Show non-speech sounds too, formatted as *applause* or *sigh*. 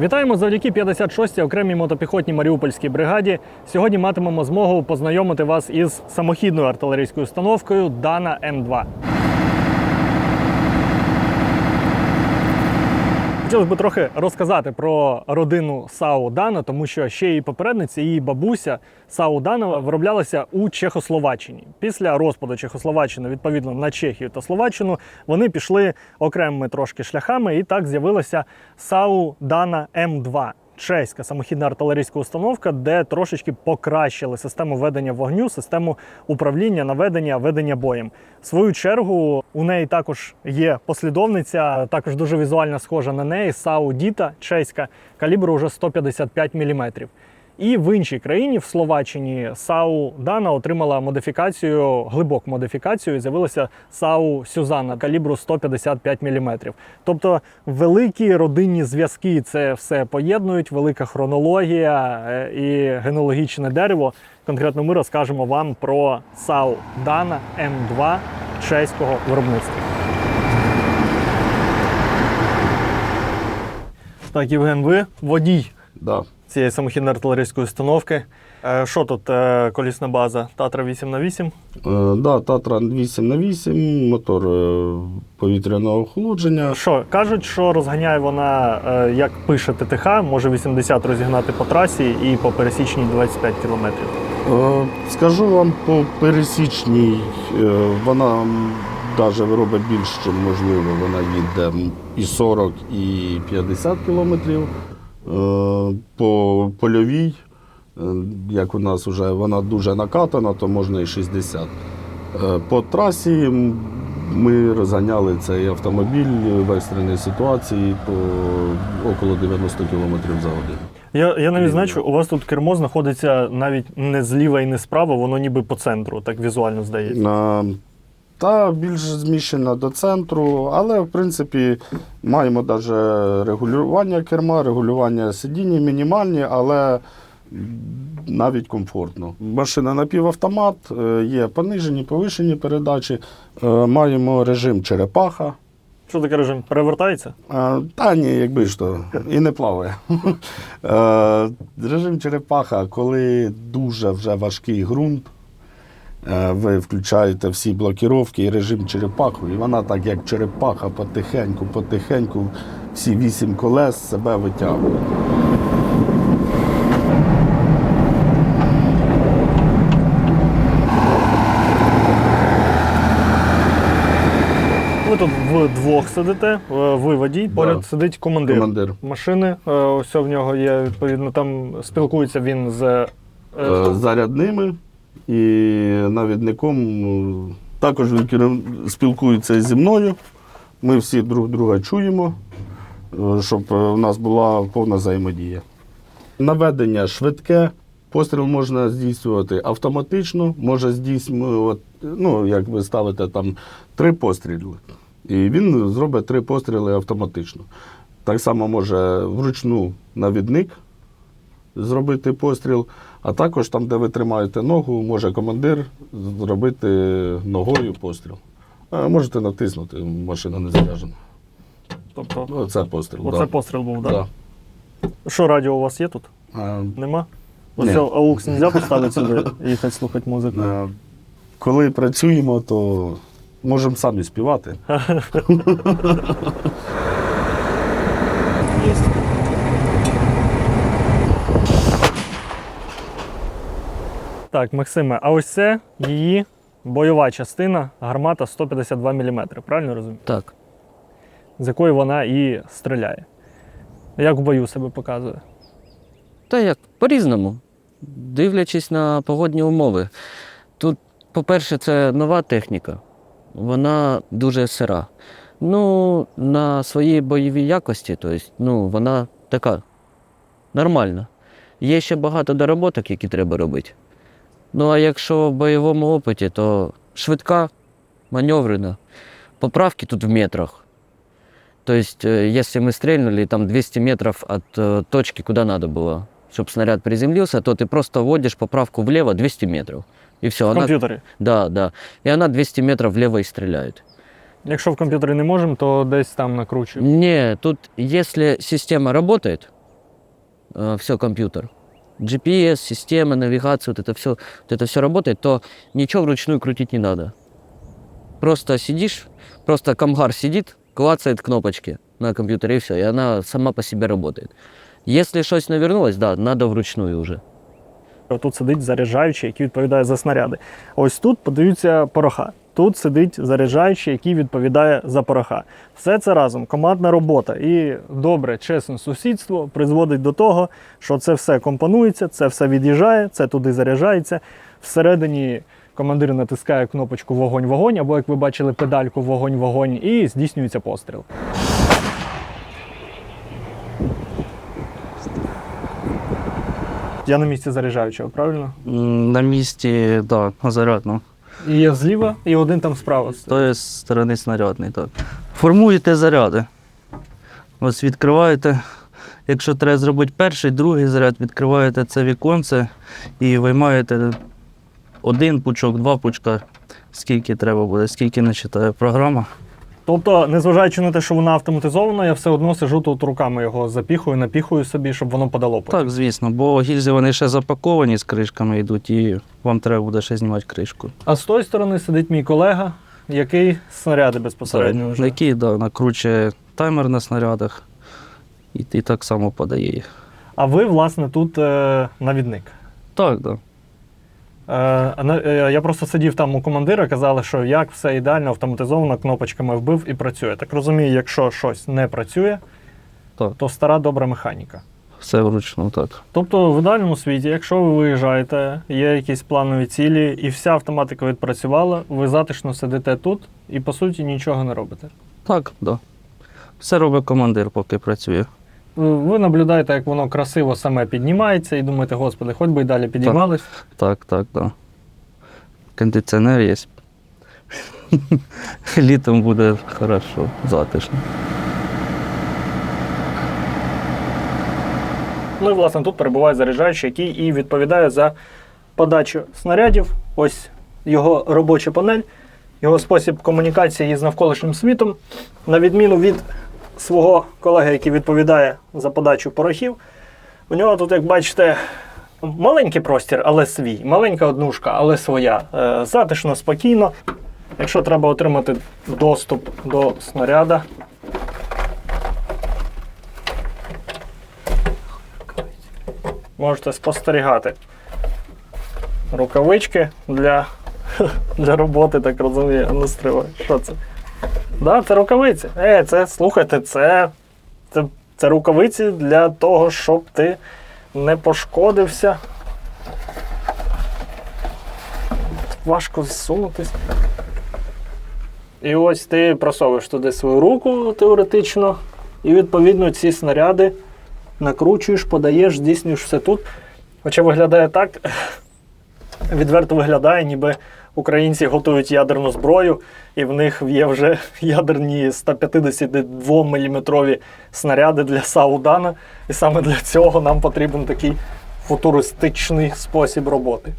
Вітаємо завдяки 56-й окремій мотопіхотній Маріупольській бригаді. Сьогодні матимемо змогу познайомити вас із самохідною артилерійською установкою Дана М2. Хотілося б трохи розказати про родину САУ Дана, тому що ще її попередниця, її бабуся САУ Данова вироблялася у Чехословаччині. Після розпаду Чехословаччини, відповідно на Чехію та Словаччину, вони пішли окремими трошки шляхами, і так з'явилася САУ Дана М2. Чеська самохідна артилерійська установка, де трошечки покращили систему ведення вогню, систему управління, наведення, ведення боєм. В свою чергу у неї також є послідовниця, також дуже візуально схожа на неї САУ Діта чеська, калібру вже 155 мм. І в іншій країні, в Словаччині, САУ Дана отримала модифікацію, глибоку модифікацію, і з'явилася САУ Сюзанна калібру 155 мм. Тобто великі родинні зв'язки це все поєднують, велика хронологія е, і генеалогічне дерево. Конкретно ми розкажемо вам про САУ Дана М2 чеського виробництва. Так, Євген, ви водій Да. Цієї самохідної артилерійської установки. Е, Що тут е, колісна база? Татра 8 на 8 Е, да, Татра 8 на 8 мотор повітряного охолодження. Що кажуть, що розганяє вона, як пише ТТХ, може 80 розігнати по трасі і по пересічній 25 кілометрів. Скажу вам, по пересічній вона навіть робить більше, можливо. Вона їде і 40, і 50 кілометрів. Е, по польовій, е, як у нас вже вона дуже накатана, то можна і 60. Е, По трасі ми розганяли цей автомобіль в екстреній ситуації по около 90 км за годину. Я, я навіть знаю, що у вас тут кермо знаходиться навіть не зліва і не справа, воно ніби по центру, так візуально здається. Та більш зміщена до центру, але в принципі маємо навіть регулювання керма, регулювання сидіння мінімальні, але навіть комфортно. Машина напівавтомат, е, є понижені, повишені передачі, е, маємо режим черепаха. Що таке режим? Перевертається? Е, Та ні, якби ж то, і не плаває. *laughs* Режим черепаха, коли дуже вже важкий ґрунт, ви включаєте всі блокіровки і режим черепаху, і вона так, як черепаха, потихеньку, потихеньку, всі вісім колес себе витягує. Ви тут вдвох сидите, е, ви водій, поряд сидить командир. Командир. машини. Е, Ось в нього є відповідно. Там спілкується він з е, Е, зарядними і навідником. ну, Також він спілкується зі мною. Ми всі друг друга чуємо, е, щоб е, у нас була повна взаємодія. Наведення швидке, постріл можна здійснювати автоматично, може здійснювати, ну, як ви ставите там три постріли. І він зробить три постріли автоматично. Так само може вручну навідник зробити постріл, а також там, де ви тримаєте ногу, може командир зробити ногою постріл. А можете натиснути, машина не заряджена. Тобто, Ну, Це постріл. оце да. постріл був, так? Да. Що радіо у вас є тут? А, Нема? Ні. Ось AUX не можна поставити сюди і їхати слухати музику. е, Коли працюємо, то можемо самі співати. *laughs* *laughs* Так, Максиме, а ось це її бойова частина, гармата 152 мм, правильно розумію? Так. З якої вона і стріляє. Як в бою себе показує? Та як, по-різному. Дивлячись на погодні умови. Тут, по-перше, це нова техніка. Вона дуже сира. Ну, на своїй бойовій якості, тобто, ну, вона така нормальна. Є ще багато доработок, які треба робити. Ну, а якщо в бойовому опиті, то швидка, маневрена. Поправки тут в метрах. То есть, э, если мы стрельнули там 200 метров от э, точки, куда надо было, чтобы снаряд приземлился, то ты просто вводишь поправку влево 200 метров. И все. В Она, комп'ютері. да, да. И она 200 метров влево и стреляет. Якщо в комп'ютері не можемо, то десь там накручуємо. Не, тут если система работает, все компьютер. GPS, система, навигация, вот это все, вот это все работает, то ничего вручную крутить не надо. Просто сидишь, просто камгар сидит, клацает кнопочки на компьютере и все, и она сама по себе работает. Если что-то навернулось, да, надо вручную уже. Тут сидить заряджаючий, який відповідає за снаряди. Ось тут подаються пороха. Тут сидить заряджаючий, який відповідає за пороха. Все це разом командна робота. І добре, чесне сусідство призводить до того, що це все компонується, це все від'їжджає, це туди заряджається. Всередині командир натискає кнопочку вогонь-вогонь, або, як ви бачили, педальку вогонь-вогонь, і здійснюється постріл. Я на місці заряджаючого, правильно? На місці, так, да, зарядно. І зліва, і один там справа. З тої сторони снарядний, так. Формуєте заряди. Ось відкриваєте. Якщо треба зробити перший, другий заряд, відкриваєте це віконце і виймаєте один пучок, два пучка, скільки треба буде, скільки не читає програма. Тобто, незважаючи на те, що вона автоматизована, я все одно сижу тут руками його запіхую, напіхую собі, щоб воно подало. потім. Так, звісно, бо гільзи вони ще запаковані з кришками йдуть, і вам треба буде ще знімати кришку. А з тої сторони сидить мій колега, який снаряди безпосередньо вже. Який да, накручує таймер на снарядах і, і так само подає їх. А ви, власне, тут е, навідник. Так, так. А на- е, я просто сидів там у командира, казали, що як все ідеально, автоматизовано, кнопочками вбив і працює. Так розумію, якщо щось не працює, Так. то стара добра механіка. Все вручну, так. Тобто в ідеальному світі, якщо ви виїжджаєте, є якісь планові цілі, і вся автоматика відпрацювала, ви затишно сидите тут і по суті нічого не робите. Так, да. Все робить командир, поки працює. Ви- Ви наблюдаєте, як воно красиво саме піднімається, і думаєте, господи, хоч би й далі підіймались. Так, так, да. Кондиціонер є. *laughs* Літом буде хорошо, затишно. Ну і власне тут перебуває заряджаючий, який і відповідає за подачу снарядів. Ось його робоча панель, його спосіб комунікації з навколишнім світом. На відміну від свого колеги, який відповідає за подачу порохів. У нього тут, як бачите, маленький простір, але свій, маленька однушка, але своя. Е, Затишно, спокійно. Якщо треба отримати доступ до снаряда, можете спостерігати. Рукавички для, *laughs* для роботи, так розумію. Ну, стривай. Що це? Да, це рукавиці. Е, це, слухайте, це, це, це рукавиці для того, щоб ти не пошкодився. Важко зсунутись. І ось ти просовуєш туди свою руку теоретично, і відповідно ці снаряди накручуєш, подаєш, здійснюєш все тут. Хоча виглядає так, відверто виглядає, ніби українці готують ядерну зброю, і в них є вже *laughs* ядерні 152 мм снаряди для Саудана. І саме для цього нам потрібен такий футуристичний спосіб роботи.